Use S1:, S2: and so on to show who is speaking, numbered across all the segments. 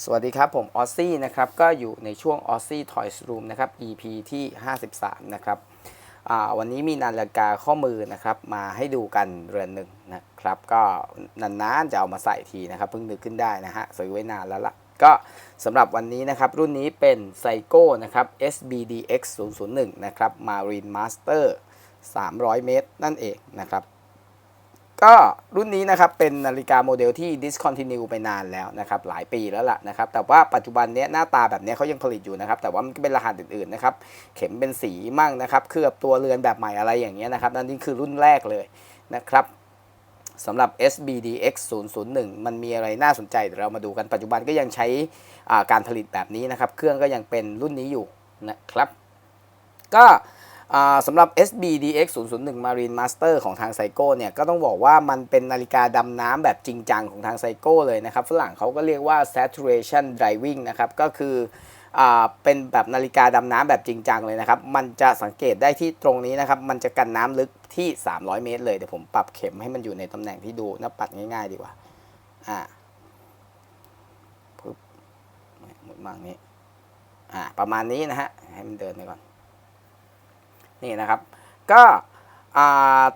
S1: สวัสดีครับ ผมออซซี่นะครับก็อยู่ในช่วงออซซี่ Toys Room นะครับ EP ที่ 53 นะครับวันนี้มีนาฬิกาข้อมือนะครับ มาให้ดูกันเรือนหนึ่งนะครับ ก็นานๆจะเอามาใส่ทีนะครับ เพิ่งนึกขึ้นได้นะฮะซื้อไว้นานแล้วล่ะก็สำหรับวันนี้นะครับ รุ่นนี้เป็นไซโก้นะครับ SBDX 001 นะครับ Marine Master 300 เมตร นั่นเองนะครับ ก็รุ่นนี้นะครับเป็นนาฬิกาโมเดลที่ discontinue ไปนานแล้วนะครับหลายปีแล้วล่ะนะครับแต่ว่าปัจจุบันเนี้ยหน้าตาแบบเนี้ยเขายังผลิตอยู่นะครับแต่ว่ามันก็เป็นรหัสอื่นๆนะครับเข็มเป็นสีมั่งนะครับเคลือบตัวเรือนแบบใหม่อะไรอย่างเงี้ยนะครับนั่นนี่คือรุ่นแรกเลยนะครับสำหรับ SBDX 001 มันมีอะไรน่าสนใจเดี๋ยวเรามาดูกันปัจจุบันก็ยังใช้อ่าการผลิตแบบนี้นะครับ เครื่องก็ยังเป็นรุ่นนี้อยู่นะครับ ก็ สำหรับ SBDX 001 Marine Master ของทางไซโก้เนี่ย ก็ต้องบอกว่ามันเป็นนาฬิกาดำน้ำแบบจริงจังของทางไซโก้เลยนะครับ ฝรั่งเขาก็เรียกว่า saturation driving นะครับ ก็คือเป็นแบบนาฬิกาดำน้ำแบบจริงจังเลยนะครับ มันจะสังเกตได้ที่ตรงนี้นะครับ มันจะกันน้ำลึกที่ 300 เมตรเลย เดี๋ยวผมปรับเข็มให้มันอยู่ในตำแหน่งที่ดูน่าปัดง่ายๆ ดีกว่า อ่าปึ๊บหมุนมางนี้ อ่า ประมาณนี้นะฮะ ให้มันเดินไปก่อน นี่นะครับ ก็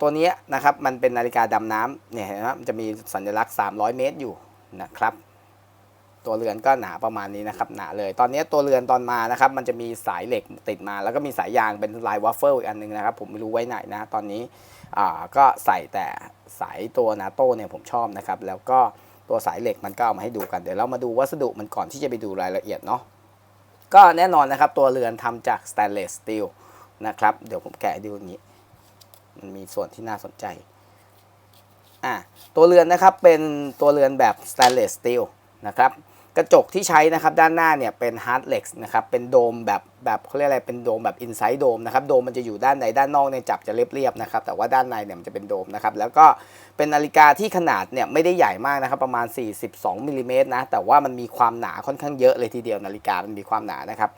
S1: ตัวนี้นะครับมันเป็นนาฬิกาดำน้ำเนี่ยนไหมมันจะมีสัญลักษณ์ 300 เมตรอยู่นะครับ ตัวเรือนก็หนาประมาณนี้นะครับ หนาเลย ตอนนี้ตัวเรือนตอนมานะครับ มันจะมีสายเหล็กติดมา แล้วก็มีสายยางเป็นลายวัฟเฟิลอีกอันหนึงนะครับ ผมไม่รู้ไว้ไหนนะ ตอนนี้ก็ใส่แต่สายตัวนาโต้เนี่ยผมชอบนะครับ แล้วก็ตัวสายเหล็กมันก็เอามาให้ดูกัน เดี๋ยวเรามาดูวัสดุมันก่อนที่จะไปดูรายละเอียดเนาะก็แน่นอนนะครับ ตัวเรือนทำจากสแตนเลสสตีล นะครับ เดี๋ยวผมแกะดูอย่างนี้ มันมีส่วนที่น่าสนใจ อะตัวเรือนนะครับเป็นตัวเรือนแบบ stainless steel นะครับ กระจกที่ใช้นะครับด้านหน้าเนี่ยเป็น hard flex นะครับ เป็นโดมแบบแบบเขาเรียกอะไร เป็นโดมแบบ inside dome นะครับ โดมมันจะอยู่ด้านในด้านนอกเนี่ยจับจะเรียบๆนะครับ แต่ว่าด้านในเนี่ยมันจะเป็นโดมนะครับ แล้วก็เป็นนาฬิกาที่ขนาดเนี่ยไม่ได้ใหญ่มากนะครับ ประมาณ 42มิลลิเมตรนะ แต่ว่ามันมีความหนาค่อนข้างเยอะเลยทีเดียวนาฬิกามันมีความหนานะครับ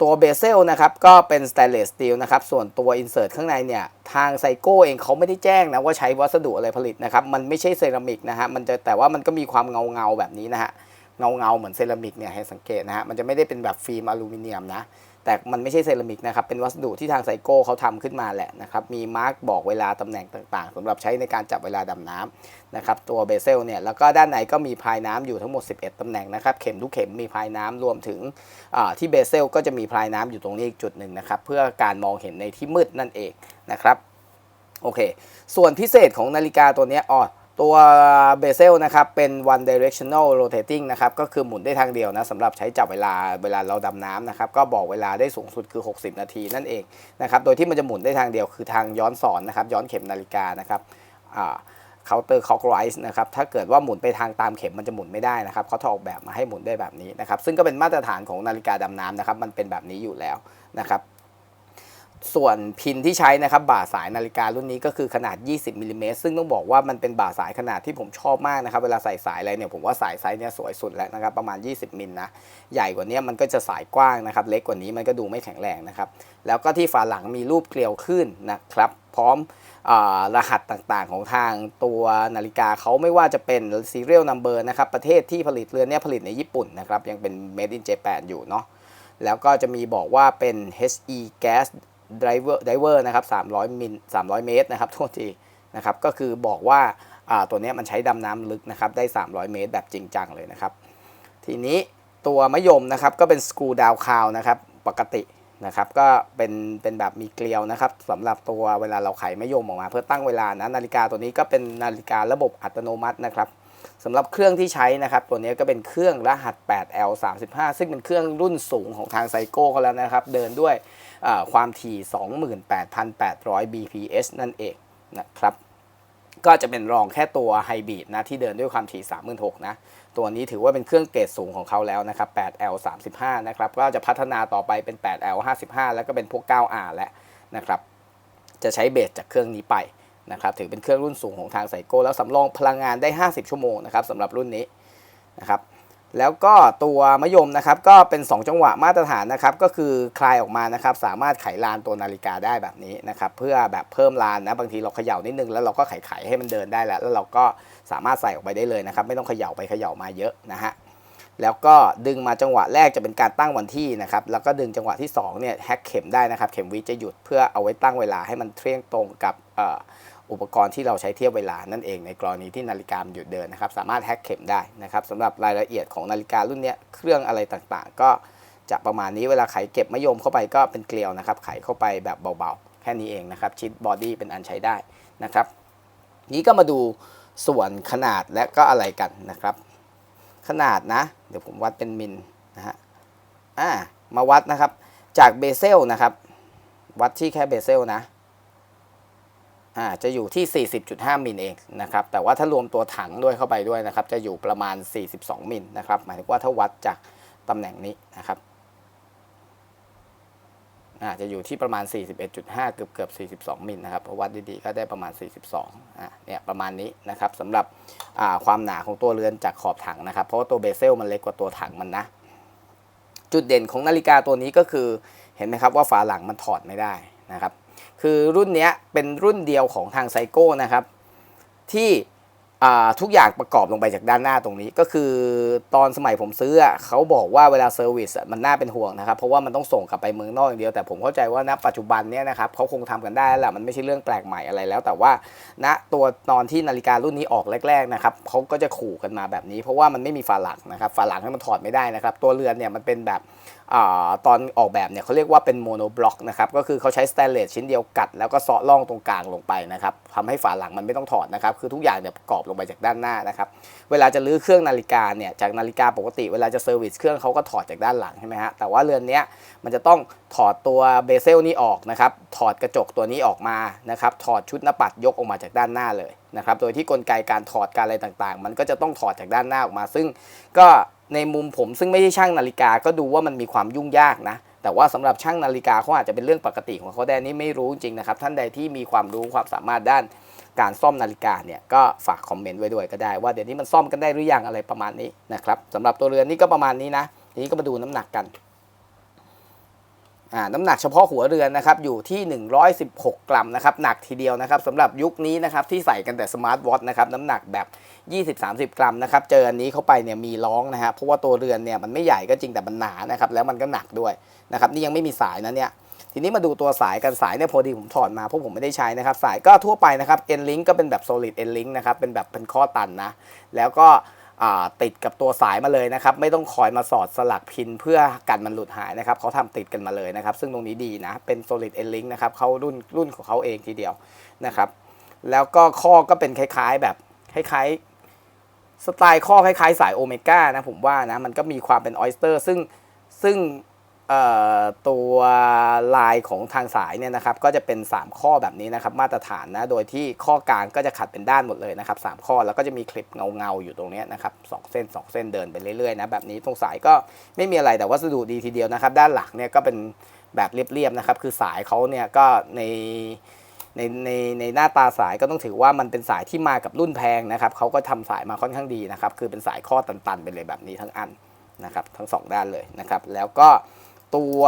S1: ตัวเบเซลนะครับก็เป็นสแตนเลสสตีลนะครับส่วนตัวอินเสิร์ตข้างในเนี่ยทางไซโก้เองเขาไม่ได้แจ้งนะว่าใช้วัสดุอะไรผลิตนะครับมันไม่ใช่เซรามิกนะฮะมันจะแต่ว่ามันก็มีความเงาเงาแบบนี้นะฮะเงาเงาเหมือนเซรามิกเนี่ยให้สังเกตนะฮะมันจะไม่ได้เป็นแบบฟิล์มอลูมิเนียมนะ แต่มันไม่ใช่เซรามิกนะครับ เป็นวัสดุที่ทางไซโก้เขาทำขึ้นมาแหละนะครับ มีมาร์กบอกเวลาตำแหน่งต่างๆสำหรับใช้ในการจับเวลาดำน้ำนะครับ ตัวเบเซลเนี่ย แล้วก็ด้านในก็มีพายน้ำอยู่ทั้งหมด 11ตำแหน่งนะครับ เข็มทุกเข็มมีพายน้ำรวมถึงที่เบเซลก็จะมีพายน้ำอยู่ตรงนี้อีกจุดหนึ่งนะครับ เพื่อการมองเห็นในที่มืดนั่นเองนะครับ โอเค ส่วนพิเศษของนาฬิกาตัวนี้อ๋อ ตัวเบเซลนะครับเป็น one directional rotating นะครับก็คือหมุนได้ทางเดียวนะสำหรับใช้จับเวลาเวลาเราดำน้ำนะครับก็บอกเวลาได้สูงสุดคือ 60 นาทีนั่นเองนะครับโดยที่มันจะหมุนได้ทางเดียวคือทางย้อนสอนนะครับย้อนเข็มนาฬิกานะครับเคาน์เตอร์คอกไรส์นะครับถ้าเกิดว่าหมุนไปทางตามเข็มมันจะหมุนไม่ได้นะครับเขาถออกแบบมาให้หมุนได้แบบนี้นะครับซึ่งก็เป็นมาตรฐานของนาฬิกาดำน้ำนะครับมันเป็นแบบนี้อยู่แล้วนะครับ ส่วนพินที่ใช้นะครับบ่าสายนาฬิการุ่นนี้ก็คือขนาด 20มิลลิเมตรซึ่งต้องบอกว่ามันเป็นบ่าสายขนาดที่ผมชอบมากนะครับ เวลาใส่สายอะไรเนี่ยผมว่าสายไซส์เนี่ยสวยสุดแล้วนะครับ ประมาณ 20มิลนะใหญ่กว่านี้มันก็จะสายกว้างนะครับ เล็กกว่านี้มันก็ดูไม่แข็งแรงนะครับ แล้วก็ที่ฝาหลังมีรูปเกลียวขึ้นนะครับ พร้อมรหัสต่างๆของทางตัวนาฬิกาเขาไม่ว่าจะเป็น serial number นะครับประเทศที่ผลิตเรือนเนี้ผลิตในญี่ปุ่นนะครับยังเป็น made in Japan อยู่เนาะแล้วก็จะมีบอกว่าเป็น HE gas driver driver นะครับ300มิล300 เมตรนะครับโทษทีนะครับก็คือบอกว่าตัวนี้มันใช้ดำน้ำลึกนะครับได้ 300 เมตรแบบจริงจังเลยนะครับ ทีนี้ตัวมะยมนะครับก็เป็นสกรูดาวคาวนะครับปกตินะครับก็เป็นเป็นแบบมีเกลียวนะครับสำหรับตัวเวลาเราไขมะยมออกมา เพื่อตั้งเวลานะนาฬิกาตัวนี้ก็เป็นนาฬิการะบบอัตโนมัตินะครับ สำหรับเครื่องที่ใช้นะครับ ตัวนี้ก็เป็นเครื่องรหัส 8L35 ซึ่งเป็นเครื่องรุ่นสูงของทางไซโก้เขาแล้วนะครับ เดินด้วยความถี่ 28,800 bps นั่นเองนะครับ ก็จะเป็นรองแค่ตัวไฮบริดนะ ที่เดินด้วยความถี่ 36,000นะ ตัวนี้ถือว่าเป็นเครื่องเกรดสูงของเขาแล้วนะครับ 8L 35 นะครับ ก็จะพัฒนาต่อไปเป็น 8L 55 แล้วก็เป็นพวก 9R แล้วนะครับ จะใช้เบสจากเครื่องนี้ไป นะครับถือเป็นเครื่องรุ่นสูงของทางไซโก้แล้วสำรองพลังงานได้ 50 ชั่วโมงนะครับสำหรับรุ่นนี้นะครับแล้วก็ตัวมะยมนะครับก็เป็น 2 จังหวะมาตรฐานนะครับก็คือคลายออกมานะครับสามารถไขลานตัวนาฬิกาได้แบบนี้นะครับเพื่อแบบเพิ่มลานนะบางทีเราเขย่านิดนึงแล้วเราก็ไขไขให้มันเดินได้แล้ว แล้วเราก็สามารถใส่ออกไปได้เลยนะครับไม่ต้องเขย่าไปเขย่ามาเยอะนะฮะแล้วก็ดึงมาจังหวะแรกจะเป็นการตั้งวันที่นะครับแล้วก็ดึงจังหวะที่2เนี่ยแฮกเข็มได้นะครับเข็มวิจะหยุดเพื่อเอาไว้ตั้งเวลาให้มันเที่ยงตรงกับ อุปกรณ์ที่เราใช้เทียบเวลานั่นเองในกรณีที่นาฬิกาหยุดเดินนะครับ สามารถแฮกเข็มได้นะครับสำหรับรายละเอียดของนาฬิการุ่นนี้เครื่องอะไรต่างๆ ก็จะประมาณนี้เวลาไขเก็บมะยมเข้าไปก็เป็นเกลียวนะครับ ไขเข้าไปแบบเบาๆ แค่นี้เองนะครับ ชิดบอดี้เป็นอันใช้ได้นะครับ นี้ก็มาดูส่วนขนาดและก็อะไรกันนะครับ ขนาดนะ เดี๋ยวผมวัดเป็นมิลนะฮะอ่ามาวัดนะครับ จากเบเซลนะครับ วัดที่แค่เบเซลนะ อ่าจะอยู่ที่ 40.5 มิลเองนะครับ แต่ว่าถ้ารวมตัวถังด้วยเข้าไปด้วยนะครับ จะอยู่ประมาณ 42 มิลนะครับ หมายถึงว่าถ้าวัดจากตำแหน่งนี้นะครับอ่าจะอยู่ที่ประมาณ 41.5 เกือบเกือบ42 มิลนะครับ เพราะวัดดีๆก็ได้ประมาณ 42อ่าเนี่ยประมาณนี้นะครับสำหรับอ่าความหนาของตัวเรือนจากขอบถังนะครับ เพราะว่าตัวเบเซลมันเล็กกว่าตัวถังมันนะ จุดเด่นของนาฬิกาตัวนี้ก็คือ เห็นไหมครับว่าฝาหลังมันถอดไม่ได้นะครับ คือรุ่นนี้เป็นรุ่นเดียวของทางไซโก้นะครับ ที่ทุกอย่างประกอบลงไปจากด้านหน้าตรงนี้ ก็คือตอนสมัยผมซื้อเขาบอกว่าเวลาเซอร์วิสมันน่าเป็นห่วงนะครับ เพราะว่ามันต้องส่งกลับไปเมืองนอกอย่างเดียวแต่ผมเข้าใจว่าณปัจจุบันเนี้ยนะครับเขาคงทำกันได้แล้วแหละมันไม่ใช่เรื่องแปลกใหม่อะไรแล้ว แต่ว่าณตัวตอนที่นาฬิการุ่นนี้ออกแรก ๆนะครับเขาก็จะขู่กันมาแบบนี้ เพราะว่ามันไม่มีฝาหลังนะครับฝาหลังให้มันถอดไม่ได้นะครับ ตัวเรือนเนี่ยมันเป็นแบบตอนออกแบบเนี่ยเขาเรียกว่าเป็นโมโนบล็อกนะครับก็คือเขาใช้สแตนเลสชิ้นเดียวกัด แล้วก็เซาะร่องตรงกลางลงไปนะครับทำให้ฝาหลังมันไม่ต้องถอดนะครับคือทุกอย่างเนี่ยประกอบลงไปจากด้านหน้านะครับเวลาจะลื้อเครื่องนาฬิกาเนี่ยจากนาฬิกาปกติ เวลาจะเซอร์วิสเครื่องเขาก็ถอดจากด้านหลังใช่ไหมฮะแต่ว่าเรือนนี้มันจะต้องถอดตัวเบเซลนี้ออกนะครับถอดกระจกตัวนี้ออกมานะครับถอดชุดหน้าปัดยกออกมาจากด้านหน้าเลยนะครับโดยที่กลไกการถอดการอะไรต่างๆ มันก็จะต้องถอดจากด้านหน้าออกมา ซึ่งก็ ในมุมผมซึ่งไม่ใช่ช่างนาฬิกาก็ดูว่ามันมีความยุ่งยากนะ แต่ว่าสำหรับช่างนาฬิกาเขาอาจจะเป็นเรื่องปกติของเขาแต่นนี้ไม่รู้จริงนะครับ ท่านใดที่มีความรู้ความสามารถด้านการซ่อมนาฬิกาเนี่ยก็ฝากคอมเมนต์ไว้ด้วยก็ได้ ว่าเดี๋ยวนี้มันซ่อมกันได้หรือยังอะไรประมาณนี้นะครับสำหรับตัวเรือนนี่ก็ประมาณนี้นะทีนี้ก็มาดูน้ำหนักกัน น้ำหนักเฉพาะหัวเรือนนะครับอยู่ที่ 116 กรัมนะครับหนักทีเดียวนะครับสำหรับยุคนี้นะครับที่ใส่กันแต่สมาร์ทวอทนะครับน้ำหนักแบบ 20-30 กรัมนะครับเจออันนี้เข้าไปเนี่ยมีร้องนะฮะเพราะว่าตัวเรือนเนี่ยมันไม่ใหญ่ก็จริงแต่มันหนานะครับแล้วมันก็หนักด้วยนะครับนี่ยังไม่มีสายนะเนี่ยทีนี้มาดูตัวสายกันสายเนี่ยพอดีผมถอดมาเพราะผมไม่ได้ใช้นะครับสายก็ทั่วไปนะครับ N link ก็เป็นแบบ solid N link นะครับเป็นแบบเป็นข้อตันนะแล้วก็ ติดกับตัวสายมาเลยนะครับ ไม่ต้องคอยมาสอดสลักพินเพื่อกันมันหลุดหายนะครับเขาทำติดกันมาเลยนะครับ ซึ่งตรงนี้ดีนะ เป็น solid N link นะครับเขารุ่นรุ่นของเขาเองทีเดียวนะครับ แล้วก็ข้อก็เป็นคล้ายๆแบบคล้ายๆสไตล์ข้อคล้ายๆ สายโอเมก้านะผมว่านะมันก็มีความเป็นออ s สเตอร์ซึ่งซึ่ง ตัวลายของทางสายเนี่ยนะครับก็จะเป็น 3 ข้อแบบนี้นะครับมาตรฐานนะโดยที่ข้อกลางก็จะขัดเป็นด้านหมดเลยนะครับสามข้อแล้วก็จะมีคลิปเงาๆอยู่ตรงนี้นะครับสองเส้นสองเส้นเดินไปเรื่อยๆนะแบบนี้ตรงสายก็ไม่มีอะไรแต่วัสดุดีทีเดียวนะครับ ด้านหลังเนี่ยก็เป็นแบบเรียบๆนะครับคือสายเขาเนี่ยก็ในในในในหน้าตาสายก็ต้องถือว่ามันเป็นสายที่มากับรุ่นแพงนะครับเขาก็ทำสายมาค่อนข้างดีนะครับคือเป็นสายข้อตันๆไปเลยแบบนี้ทั้งอันนะครับทั้งสองด้านเลยนะครับแล้วก็ ตัว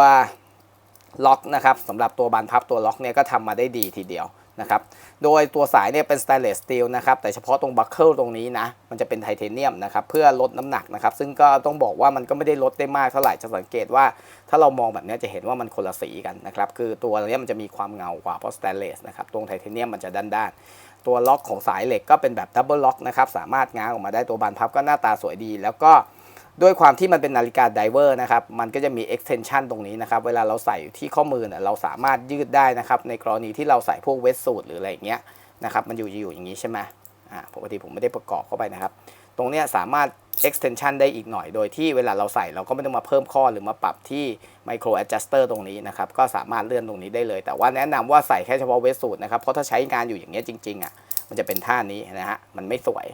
S1: ล็อกนะครับสำหรับตัวบานพับตัวล็อกเนี่ยก็ทำมาได้ดีทีเดียวนะครับ โดยตัวสายเนี่ยเป็นสแตนเลสสตีลนะครับ แต่เฉพาะตรงบัคเกิลตรงนี้นะ มันจะเป็นไทเทเนียมนะครับ เพื่อลดน้ำหนักนะครับ ซึ่งก็ต้องบอกว่ามันก็ไม่ได้ลดได้มากเท่าไหร่ จะสังเกตว่าถ้าเรามองแบบนี้จะเห็นว่ามันคนละสีกันนะครับ คือตัวนี้มันจะมีความเงากว่าเพราะสแตนเลสนะครับ ตรงไทเทเนียมมันจะด้านๆ ตัวล็อกของสายเหล็กก็เป็นแบบดับเบิลล็อกนะครับ สามารถง้างออกมาได้ ตัวบานพับก็หน้าตาสวยดี แล้วก็ ด้วยความที่มันเป็นนาฬิกาไดเวอร์นะครับ มันก็จะมี extension ตรงนี้นะครับ เวลาเราใส่ที่ข้อมือเนี่ยเราสามารถยืดได้นะครับ ในกรณีที่เราใส่พวกเวสสูทหรืออะไรอย่างเงี้ยนะครับ มันอยู่อยู่อย่างนี้ใช่ไหมอ่าปกติผมไม่ได้ประกอบเข้าไปนะครับ ตรงเนี้ยสามารถ extension ได้อีกหน่อย โดยที่เวลาเราใส่เราก็ไม่ต้องมาเพิ่มข้อหรือมาปรับที่ micro adjuster ตรงนี้นะครับ ก็สามารถเลื่อนตรงนี้ได้เลย แต่ว่าแนะนำว่าใส่แค่เฉพาะเวสสูทนะครับ เพราะถ้าใช้งานอยู่อย่างเงี้ยจริงๆอะ มันจะเป็นท่านี้นะฮะ มันไม่สวย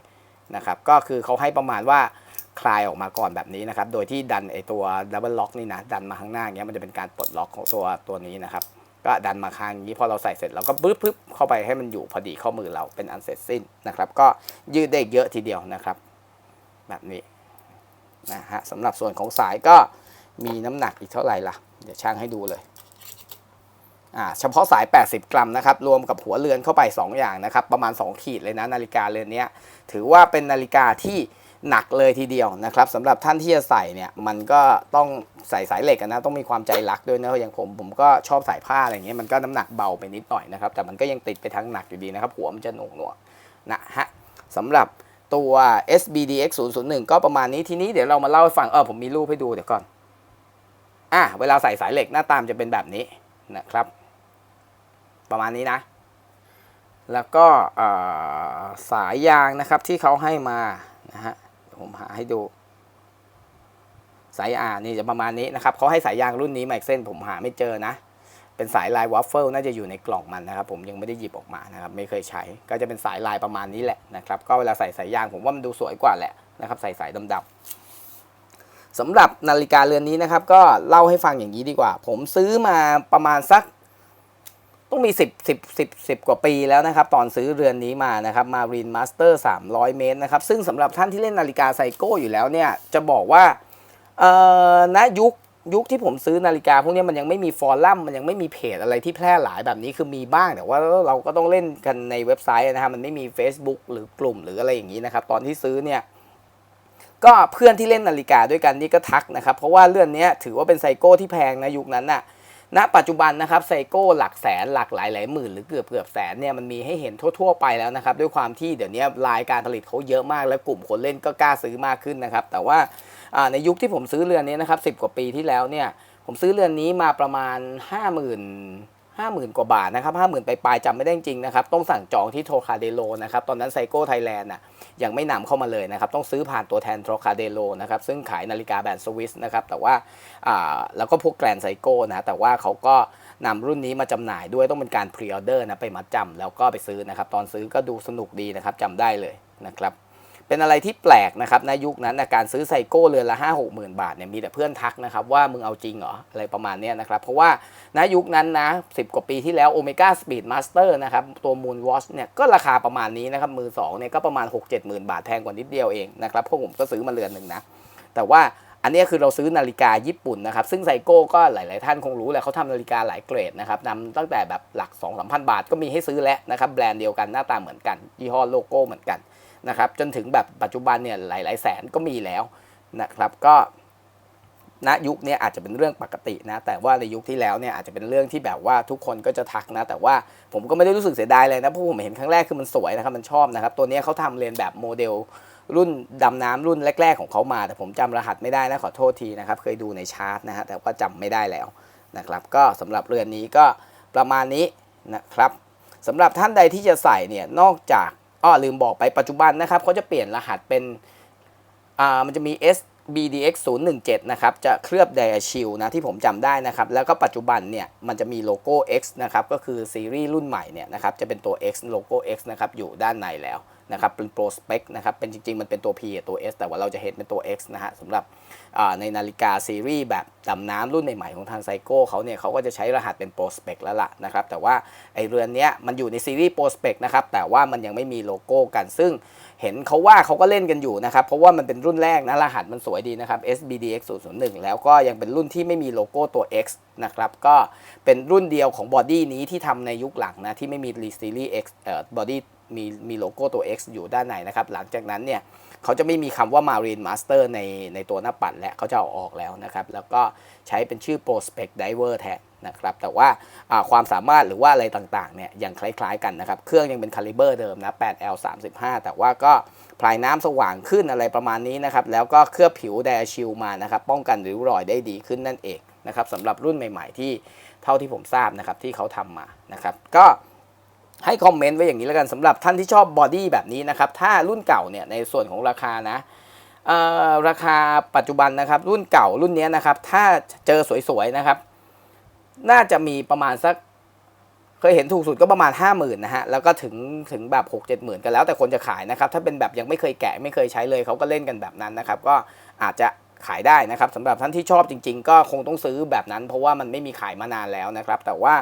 S1: นะครับ ก็คือเขาให้ประมาณว่า คลายออกมาก่อนแบบนี้นะครับ โดยที่ดันไอตัวดับเบิลล็อกนี่นะ ดันมาข้างหน้าอย่างเงี้ยมันจะเป็นการปลดล็อกของตัวตัวนี้นะครับ ก็ดันมาข้างอย่างนี้พอเราใส่เสร็จเราก็ปึ๊บปึ๊บเข้าไปให้มันอยู่พอดีข้อมือเราเป็นอันเสร็จสิ้นนะครับ ก็ยืดได้เยอะทีเดียวนะครับ แบบนี้นะฮะสำหรับส่วนของสายก็มีน้ำหนักอีกเท่าไหร่ล่ะ เดี๋ยวช่างให้ดูเลยอ่าเฉพาะสาย 80 กรัมนะครับ รวมกับหัวเรือนเข้าไป 2 อย่างนะครับ ประมาณ 2 ขีดเลยนะ นาฬิกาเรือนนี้ถือว่าเป็นนาฬิกาที่ หนักเลยทีเดียวนะครับสำหรับท่านที่จะใส่เนี่ยมันก็ต้องใส่สายเหล็กอะนะต้องมีความใจรักด้วยนะอย่างผมผมก็ชอบสายผ้าอะไรเงี้ยมันก็น้ำหนักเบาไปนิดหน่อยนะครับแต่มันก็ยังติดไปทางหนักอยู่ดีนะครับหัวมันจะหน่วงหน่วงนะฮะสำหรับตัว SBDX 001ก็ประมาณนี้ทีนี้เดี๋ยวเรามาเล่าให้ฟังเออผมมีรูปให้ดูเดี๋ยวก่อนอะเวลาใส่สายเหล็กหน้าตามจะเป็นแบบนี้นะครับ ประมาณนี้นะ แล้วก็สายยางนะครับที่เขาให้มา ผมหาให้ดู สายอ่านี่จะประมาณนี้นะครับเขาให้สายยางรุ่นนี้มาอีกเส้น ผมหาไม่เจอนะ เป็นสายลายวัฟเฟิลน่าจะอยู่ในกล่องมันนะครับ ผมยังไม่ได้หยิบออกมานะครับ ไม่เคยใช้ ก็จะเป็นสายลายประมาณนี้แหละนะครับ ก็เวลาใส่สายยางผมว่ามันดูสวยกว่าแหละนะครับ ใส่สายดำๆสำหรับนาฬิกาเรือนนี้นะครับ ก็เล่าให้ฟังอย่างนี้ดีกว่า ผมซื้อมาประมาณสัก ต้องมี 10 10 10 10 กว่าปีแล้วนะครับ ตอนซื้อเรือนนี้มานะครับมารีนมาสเตอร์300 เมตรนะครับ ซึ่งสำหรับท่านที่เล่นนาฬิกาไซโก้อยู่แล้วเนี่ย จะบอกว่าเอ่อณยุคยุคที่ผมซื้อนาฬิกาพวกนี้มันยังไม่มีฟอรัมมันยังไม่มีเพจอะไรที่แพร่หลายแบบนี้คือมีบ้าง แต่ว่าเราก็ต้องเล่นกันในเว็บไซต์นะครับมันไม่มี Facebook หรือกลุ่มหรืออะไรอย่างนี้นะครับ ตอนที่ซื้อเนี่ยก็เพื่อนที่เล่นนาฬิกาด้วยกันนี่ก็ทักนะครับ เพราะว่าเรื่องนี้ถือว่าเป็นไซโก้ที่แพงนะยุคนั้นน่ะ ณปัจจุบันนะครับไซโก้หลักแสนหลักหลายหลายหมื่นหรือเกือบเกือบแสนเนี่ยมันมีให้เห็นทั่ว ๆ ไปแล้วนะครับด้วยความที่เดี๋ยวนี้รายการผลิตเขาเยอะมากแล้วกลุ่มคนเล่นก็กล้าซื้อมากขึ้นนะครับแต่ว่าในยุคที่ผมซื้อเรือนนี้นะครับสิกว่าปีที่แล้วเนี่ยผมซื้อเรือนนี้มาประมาณ 5 0,000 50,000 กว่าบาทนะครับ 50,000 ไปปลายจำไม่ได้จริงนะครับ ต้องสั่งจองที่โทคาเดโลนะครับ ตอนนั้นไซโก้ไทยแลนด์น่ะ ยังไม่นำเข้ามาเลยนะครับ ต้องซื้อผ่านตัวแทนโรคาเดโลนะครับ ซึ่งขายนาฬิกาแบรนด์สวิสนะครับ แต่ว่าอ่าแล้วก็พวกแกรนไซโก้นะ แต่ว่าเขาก็นำรุ่นนี้มาจำหน่ายด้วยต้องเป็นการพรีออเดอร์นะ ไปมัดจำแล้วก็ไปซื้อนะครับ ตอนซื้อก็ดูสนุกดีนะครับจำได้เลยนะครับ เป็นอะไรที่แปลกนะครับในยุคนั้นนะการซื้อไซโก้เรือนละ 5 6 0 0 0 บาทเนี่ยมีแต่เพื่อนทักนะครับว่ามึงเอาจริงเหรออะไรประมาณนี้นะครับ เพราะว่าณยุคนั้นนะ10 กว่าปีที่แล้ว Omega Speed Master นะครับตัว Moon Watch เนี่ยก็ราคาประมาณนี้นะครับมือ2เนี่ยก็ประมาณ 6 7หมื่นบาทแพงกว่านิดเดียวเองนะครับพวกผมก็ซื้อมาเรือนหนึ่งนะแต่ว่าอันนี้คือเราซื้อนาฬิกาญี่ปุ่นนะครับซึ่งไซโก้ก็หลาย ๆ ท่านคงรู้แหละเขาทำนาฬิกาหลายเกรดนะครับนำตั้งแต่แบบหลัก2 3 0 0 0 บาทก็มีให้ซื้อแล้วนะครับแบรนด์เดียวกันหน้าตาเหมือนกันยี่ห้อโลโก้เหมือนกัน นะครับจนถึงแบบปัจจุบันเนี่ยหลายๆแสนก็มีแล้วนะครับก็ณยุคนี้อาจจะเป็นเรื่องปกตินะ แต่ว่าในยุคที่แล้วเนี่ยอาจจะเป็นเรื่องที่แบบว่าทุกคนก็จะทักนะ แต่ว่าผมก็ไม่ได้รู้สึกเสียดายเลยนะเพราะผมเห็นครั้งแรกคือมันสวยนะครับมันชอบนะครับ ตัวนี้เขาทำเรียนแบบโมเดลรุ่นดำน้ำรุ่นแรก ๆ ของเขามา แต่ผมจำรหัสไม่ได้นะขอโทษทีนะครับ เคยดูในชาร์ตนะฮะแต่ว่าจำไม่ได้แล้วนะครับ ก็สำหรับเรือนนี้ก็ประมาณนี้นะครับสำหรับท่านใดที่จะใส่เนี่ยนอกจาก อ้อลืมบอกไปปัจจุบันนะครับเขาจะเปลี่ยนรหัสเป็นอ่ามันจะมี SBDX 017นะครับจะเคลือบไดอะชิลนะที่ผมจำได้นะครับ แล้วก็ปัจจุบันเนี่ยมันจะมีโลโก้ X นะครับก็คือซีรีส์รุ่นใหม่เนี่ยนะครับจะเป็นตัว X โลโก้ X นะครับอยู่ด้านในแล้ว นะครับเป็น Pro Spec นะครับเป็นจริง ๆ มันเป็นตัว P ตัว S แต่ว่าเราจะเห็นเป็นตัว X นะฮะสำหรับในนาฬิกาซีรีส์แบบดำน้ำรุ่นใหม่ๆของทางไซโก้เขาเนี่ยเขาก็จะใช้รหัสเป็น Pro Spec แล้วล่ะนะครับแต่ว่าไอเรือนเนี้ยมันอยู่ในซีรีส์ Pro Spec นะครับแต่ว่ามันยังไม่มีโลโก้กัน ซึ่งเห็นเขาว่าเขาก็เล่นกันอยู่นะครับเพราะว่ามันเป็นรุ่นแรกนะรหัสมันสวยดีนะครับ SBDX 001แล้วก็ยังเป็นรุ่นที่ไม่มีโลโก้ตัว X นะครับก็เป็นรุ่นเดียวของบอดี้นี้ที่ทำในยุคหลังนะที่ไม่มี Series X เอ่อบอดี้ มีมีโลโก้ตัว X อยู่ด้านในนะครับ หลังจากนั้นเนี่ยเขาจะไม่มีคำว่า Marine Master ในในตัวหน้าปัดและเขาจะเอาออกแล้วนะครับ แล้วก็ใช้เป็นชื่อ Prospect Diver แทนนะครับ แต่ว่าความสามารถหรือว่าอะไรต่างๆเนี่ยยังคล้ายๆกันนะครับ เครื่องยังเป็นคาลิเบอร์เดิมนะ 8L 35 แต่ว่าก็พลายน้ำสว่างขึ้นอะไรประมาณนี้นะครับ แล้วก็เคลือบผิวไดชิลมานะครับ ป้องกันริ้วรอยได้ดีขึ้นนั่นเองนะครับสำหรับรุ่นใหม่ ๆ ที่เท่าที่ผมทราบนะครับที่เขาทำมานะครับ ก็ ให้คอมเมนต์ไว้อย่างนี้แล้วกันสำหรับท่านที่ชอบบอดี้แบบนี้นะครับ ถ้ารุ่นเก่าเนี่ยในส่วนของราคานะราคาปัจจุบันนะครับ รุ่นเก่ารุ่นนี้นะครับ ถ้าเจอสวยๆนะครับ น่าจะมีประมาณสัก เคยเห็นถูกสุดก็ประมาณ 5 0,000นะฮะแล้วก็ถึงถึงแบบ6 7 0 0 0 0กันแล้วแต่คนจะขายนะครับ ถ้าเป็นแบบยังไม่เคยแกะไม่เคยใช้เลยเขาก็เล่นกันแบบนั้นนะครับ ก็อาจจะขายได้นะครับสำหรับท่านที่ชอบจริง ๆ ก็คงต้องซื้อแบบนั้น เพราะว่ามันไม่มีขายมานานแล้วนะครับ แต่ว่า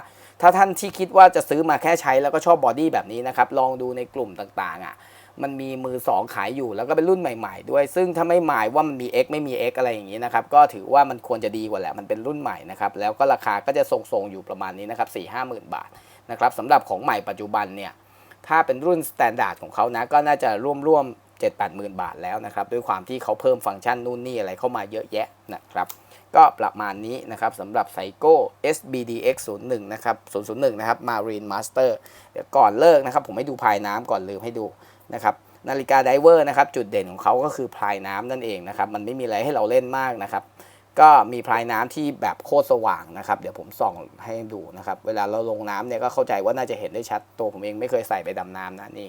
S1: ถ้าท่านที่คิดว่าจะซื้อมาแค่ใช้แล้วก็ชอบบอดี้แบบนี้นะครับ ลองดูในกลุ่มต่างๆอะมันมีมือสองขายอยู่แล้วก็เป็นรุ่นใหม่ ๆ ด้วย ซึ่งถ้าไม่หมายว่ามันมี X ไม่มี X อะไรอย่างนี้นะครับก็ถือว่ามันควรจะดีกว่าแหละมันเป็นรุ่นใหม่นะครับแล้วก็ราคาก็จะทรงๆอยู่ประมาณนี้นะครับสี่ห้าหมื่นบาทนะครับสำหรับของใหม่ปัจจุบันเนี่ยถ้าเป็นรุ่นสแตนดาร์ดของเขานะก็น่าจะร่วมๆ 7 8 0 0 0 0 บาทแล้วนะครับ ด้วยความที่เขาเพิ่มฟังก์ชันนู่นนี่อะไรเข้ามาเยอะแยะนะครับ ก็ประมาณนี้นะครับสำหรับไซโก้ SBDX 01นะครับ001 นะครับ Marine Master เดี๋ยวก่อนเลิกนะครับ ผมให้ดูพายน้ำก่อนลืมให้ดูนะครับนาฬิกาไดเวอร์นะครับจุดเด่นของเขาก็คือพลายน้ำนั่นเองนะครับมันไม่มีอะไรให้เราเล่นมากนะครับ ก็มีพลายน้ำที่แบบโคตรสว่างนะครับ เดี๋ยวผมส่องให้ดูนะครับ เวลาเราลงน้ำเนี่ยก็เข้าใจว่าน่าจะเห็นได้ชัดตัวผมเองไม่เคยใส่ไปดำน้ำนะนี่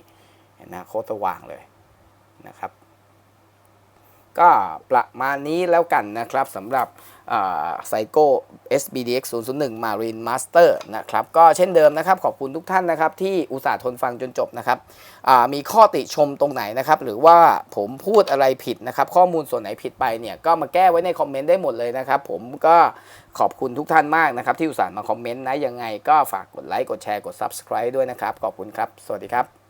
S1: เห็นนะโคตรสว่างเลย นะครับ ก็ประมาณนี้แล้วกันนะครับสำหรับไซโก้ SBDX 001 Marine Master นะครับก็เช่นเดิมนะครับขอบคุณทุกท่านนะครับที่อุตส่าห์ทนฟังจนจบนะครับมีข้อติชมตรงไหนนะครับหรือว่าผมพูดอะไรผิดนะครับข้อมูลส่วนไหนผิดไปเนี่ยก็มาแก้ไว้ในคอมเมนต์ได้หมดเลยนะครับผมก็ขอบคุณทุกท่านมากนะครับที่อุตส่าห์มาคอมเมนต์นะยังไงก็ฝากกดไลค์กดแชร์กด Subscribe ด้วยนะครับขอบคุณครับ สวัสดีครับ